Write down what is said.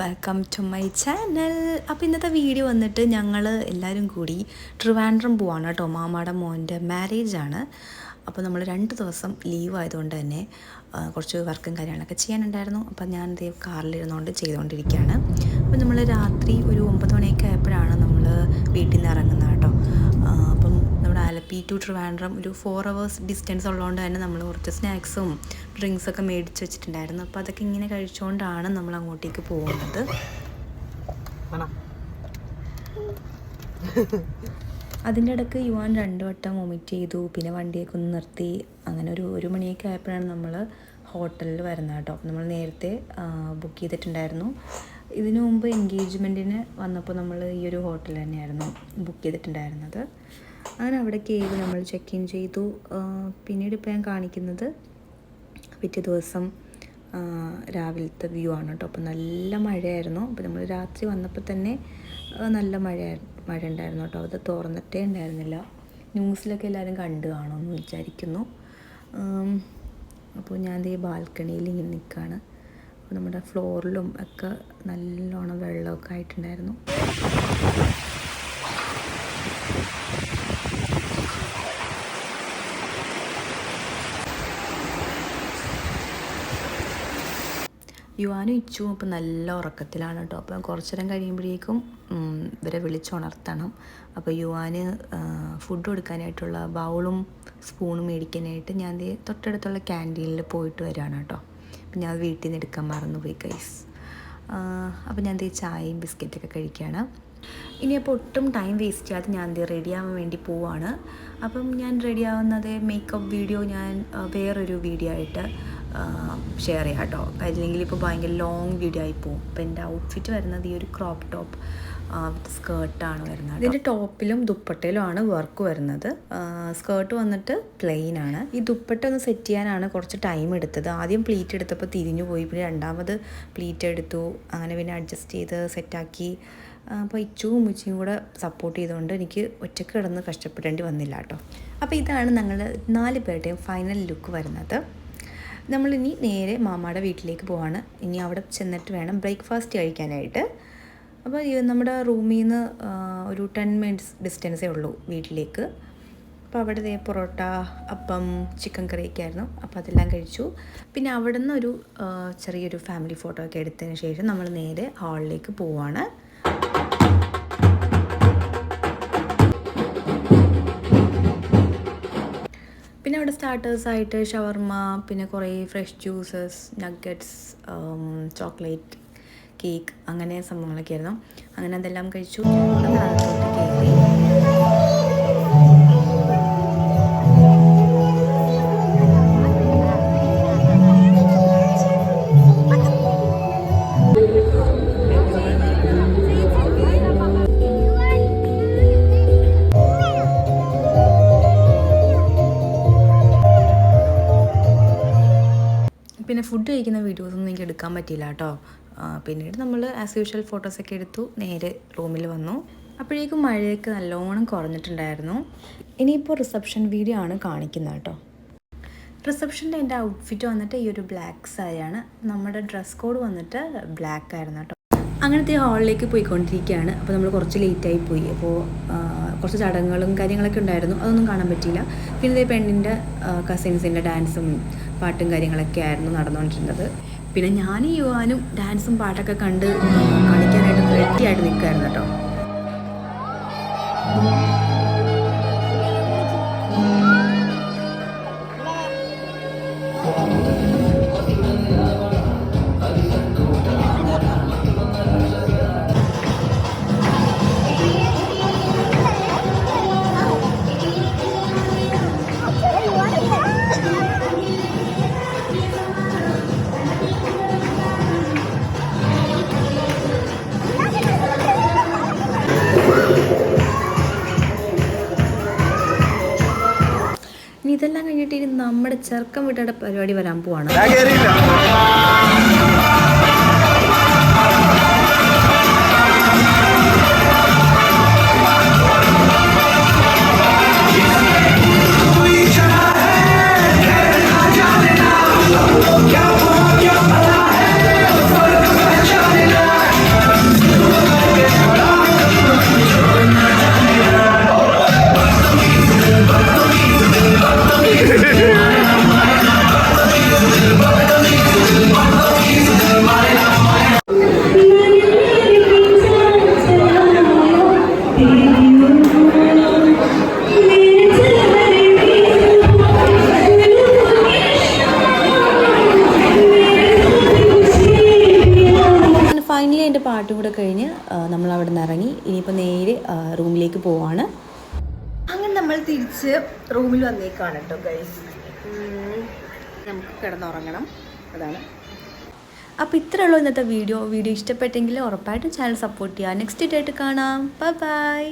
Welcome to my channel അപ്പോൾ ഇന്നത്തെ video വന്നിട്ട് ഞങ്ങൾ എല്ലാവരും കൂടി ട്രിവാൻഡ്രം പോവാണ് കേട്ടോ. മാമാടെ മോന്റെ മാരേജാണ് അപ്പോൾ നമ്മൾ രണ്ട് ദിവസം ലീവ് ആയതുകൊണ്ട് തന്നെ കുറച്ച് വർക്കും കാര്യങ്ങളൊക്കെ ചെയ്യാനുണ്ടായിരുന്നു. അപ്പോൾ ഞാൻ ദേ കാറിലിരുന്നുകൊണ്ട് ചെയ്തുകൊണ്ടിരിക്കുകയാണ്. അപ്പോൾ നമ്മൾ രാത്രി ഒരു ഒമ്പത് മണിയൊക്കെ ആയപ്പോഴാണ് നമ്മൾ വീട്ടിൽ നിന്ന് ഇറങ്ങുന്നത് കേട്ടോ. അപ്പം നമ്മുടെ ആലപ്പി ടു ട്രിവാൻഡ്രം ഒരു ഫോർ അവേഴ്സ് ഡിസ്റ്റൻസ് ഉള്ളതുകൊണ്ട് തന്നെ നമ്മൾ കുറച്ച് സ്നാക്സും ഡ്രിങ്ക്സൊക്കെ മേടിച്ച് വെച്ചിട്ടുണ്ടായിരുന്നു. അപ്പോൾ അതൊക്കെ ഇങ്ങനെ കഴിച്ചുകൊണ്ടാണ് നമ്മൾ അങ്ങോട്ടേക്ക് പോകുന്നത്. അതിന്റെ ഇടയ്ക്ക് യുവാൻ രണ്ട് വട്ടം വൊമിറ്റ് ചെയ്തു. പിന്നെ വണ്ടിയൊക്കെ ഒന്ന് നിർത്തി. അങ്ങനെ ഒരു ഒരു മണിയൊക്കെ ആയപ്പോഴാണ് നമ്മൾ ഹോട്ടലിൽ വരുന്നത് കേട്ടോ. നമ്മൾ നേരത്തെ ബുക്ക് ചെയ്തിട്ടുണ്ടായിരുന്നു. ഇതിനു മുമ്പ് എൻഗേജ്മെന്റിന് വന്നപ്പോൾ നമ്മൾ ഈ ഒരു ഹോട്ടൽ തന്നെയായിരുന്നു ബുക്ക് ചെയ്തിട്ടുണ്ടായിരുന്നത്. അങ്ങനെ അവിടെ കയറി നമ്മൾ ചെക്ക് ഇൻ ചെയ്തു. പിന്നീട് ഇപ്പോൾ ഞാൻ കാണിക്കുന്നത് പിറ്റേ ദിവസം രാവിലത്തെ വ്യൂ ആണ് കേട്ടോ. അപ്പോൾ നല്ല മഴയായിരുന്നു. അപ്പോൾ നമ്മൾ രാത്രി വന്നപ്പോൾ തന്നെ നല്ല മഴ മഴ ഉണ്ടായിരുന്നു കേട്ടോ. അത് തുറന്നിട്ടേ ഉണ്ടായിരുന്നില്ല. ന്യൂസിലൊക്കെ എല്ലാവരും കണ്ടു കാണുമെന്ന് വിചാരിക്കുന്നു. അപ്പോൾ ഞാൻ ഈ ബാൽക്കണിയിൽ ഇങ്ങനെ നിൽക്കുകയാണ്. അപ്പോൾ നമ്മുടെ ഫ്ലോറിലും ഒക്കെ നല്ലോണം വെള്ളമൊക്കെ ആയിട്ടുണ്ടായിരുന്നു. യുവാനും ഇച്ചുവും ഇപ്പം നല്ല ഉറക്കത്തിലാണ് കേട്ടോ. അപ്പം കുറച്ച് നേരം കഴിയുമ്പോഴേക്കും ഇവരെ വിളിച്ചുണർത്തണം. അപ്പോൾ യുവാന് ഫുഡ് കൊടുക്കാനായിട്ടുള്ള ബൗളും സ്പൂണും മേടിക്കാനായിട്ട് ഞാൻ തൊട്ടടുത്തുള്ള ക്യാന്റീനിൽ പോയിട്ട് വരികയാണ് കേട്ടോ. അപ്പം ഞാൻ വീട്ടിൽ നിന്ന് എടുക്കാൻ മറന്നുപോയി കൈസ് അപ്പം ഞാൻ ദേ ചായയും ബിസ്ക്കറ്റൊക്കെ കഴിക്കുകയാണ് ഇനിയപ്പോൾ ഒട്ടും ടൈം വേസ്റ്റ് ചെയ്യാതെ ഞാൻ ദേ റെഡി ആവാൻ വേണ്ടി പോവാണ്. അപ്പം ഞാൻ റെഡി ആവുന്നത് മേക്കപ്പ് വീഡിയോ ഞാൻ വേറൊരു വീഡിയോ ആയിട്ട് ഷെയർ ചെയ്യാം കേട്ടോ. അല്ലെങ്കിൽ ഇപ്പോൾ ഭയങ്കര ലോങ് വീഡിയോ ആയി പോകും അപ്പോൾ എന്റെ ഔട്ട്ഫിറ്റ് വരുന്നത് ഈ ഒരു ക്രോപ്പ് ടോപ്പ് വിത്ത് സ്കേർട്ടാണ് വരുന്നത് ഇതിന്റെ ടോപ്പിലും ദുപ്പട്ടയിലുമാണ് വർക്ക് വരുന്നത്. സ്കേർട്ട് വന്നിട്ട് പ്ലെയിൻ ആണ്. ഈ ദുപ്പട്ട ഒന്ന് സെറ്റ് ചെയ്യാനാണ് കുറച്ച് ടൈം എടുത്തത്. ആദ്യം പ്ലീറ്റ് എടുത്തപ്പോൾ തിരിഞ്ഞു പോയി. പിന്നെ രണ്ടാമത് പ്ലീറ്റ് എടുത്തു. അങ്ങനെ പിന്നെ അഡ്ജസ്റ്റ് ചെയ്ത് സെറ്റാക്കി അപ്പോൾ ഇച്ചുവും ഉച്ചയും കൂടെ സപ്പോർട്ട് ചെയ്തുകൊണ്ട് എനിക്ക് ഒറ്റയ്ക്ക് കിടന്ന് കഷ്ടപ്പെടേണ്ടി വന്നില്ല കേട്ടോ. അപ്പോൾ ഇതാണ് ഞങ്ങൾ നാല് പേരുടെയും ഫൈനൽ ലുക്ക് വരുന്നത്. നമ്മളിനി നേരെ മാമാടെ വീട്ടിലേക്ക് പോവാണ്. ഇനി അവിടെ ചെന്നിട്ട് വേണം ബ്രേക്ക്ഫാസ്റ്റ് കഴിക്കാനായിട്ട്. അപ്പോൾ നമ്മുടെ റൂമിൽ നിന്ന് ഒരു ടെൻ മിനിറ്റ്സ് ഡിസ്റ്റൻസേ ഉള്ളൂ വീട്ടിലേക്ക്. അപ്പോൾ അവിടെ പൊറോട്ട അപ്പം ചിക്കൻ കറിയൊക്കെ ആയിരുന്നു. അപ്പോൾ അതെല്ലാം കഴിച്ചു. പിന്നെ അവിടെ നിന്ന് ഒരു ചെറിയൊരു ഫാമിലി ഫോട്ടോ ഒക്കെ എടുത്തതിന് ശേഷം നമ്മൾ നേരെ ഹാളിലേക്ക് പോവാണ്. പിന്നെ അവിടെ സ്റ്റാർട്ടേഴ്സായിട്ട് ഷവർമ പിന്നെ കുറേ fresh juices nuggets chocolate cake അങ്ങനെ സംഭവങ്ങളൊക്കെ ആയിരുന്നു. അങ്ങനെ അതെല്ലാം കഴിച്ചു. നമ്മൾ പിന്നെ ഫുഡ് കഴിക്കുന്ന വീഡിയോസൊന്നും എനിക്ക് എടുക്കാൻ പറ്റിയില്ല കേട്ടോ. പിന്നീട് നമ്മൾ ആസ് യൂഷ്വൽ ഫോട്ടോസൊക്കെ എടുത്തു നേരെ റൂമിൽ വന്നു. അപ്പോഴേക്കും മഴയൊക്കെ നല്ലോണം കുറഞ്ഞിട്ടുണ്ടായിരുന്നു. ഇനിയിപ്പോൾ റിസപ്ഷൻ വീഡിയോ ആണ് കാണിക്കുന്നത് കേട്ടോ. റിസപ്ഷന്റെ എന്റെ ഔട്ട്ഫിറ്റ് വന്നിട്ട് ഈ ഒരു ബ്ലാക്ക് സാരിയാണ് നമ്മുടെ ഡ്രസ് കോഡ് വന്നിട്ട് ബ്ലാക്ക് ആയിരുന്നു കേട്ടോ. അങ്ങനത്തെ ഹാളിലേക്ക് പോയിക്കൊണ്ടിരിക്കുകയാണ്. അപ്പോൾ നമ്മൾ കുറച്ച് ലേറ്റായി പോയി. അപ്പോൾ കുറച്ച് ചടങ്ങുകളും കാര്യങ്ങളൊക്കെ ഉണ്ടായിരുന്നു. അതൊന്നും കാണാൻ പറ്റിയില്ല. പിന്നെ ഇതേ പെണ്ണിന്റെ കസിൻസിന്റെ ഡാൻസും പാട്ടും കാര്യങ്ങളൊക്കെ ആയിരുന്നു നടന്നുകൊണ്ടിരുന്നത്. പിന്നെ ഞാൻ ഈ യുവാനും ഡാൻസും പാട്ടൊക്കെ കണ്ട് കളിക്കാനായിട്ട് റെഡിയായിട്ട് നിൽക്കുമായിരുന്നു കേട്ടോ. ഇതെല്ലാം കഴിഞ്ഞിട്ട് ഇനി നമ്മുടെ ചെറുക്കം വീട്ടുകാരുടെ പരിപാടി വരാൻ പോവാണ്. ഇനിയിപ്പോൾ നേരെ റൂമിലേക്ക് പോവാണ്. അങ്ങനെ നമ്മൾ തിരിച്ച് റൂമിൽ വന്നേക്കാണ് കേട്ടോ ഗൈസ് നമുക്ക് കിടന്നുറങ്ങണം. അതാണ്. അപ്പോൾ ഇത്രയുള്ളൂ ഇന്നത്തെ വീഡിയോ. വീഡിയോ ഇഷ്ടപ്പെട്ടെങ്കിൽ ഉറപ്പായിട്ടും ചാനൽ സപ്പോർട്ട് ചെയ്യുക നെക്സ്റ്റ് ഡേറ്റ് കാണാം. Bye bye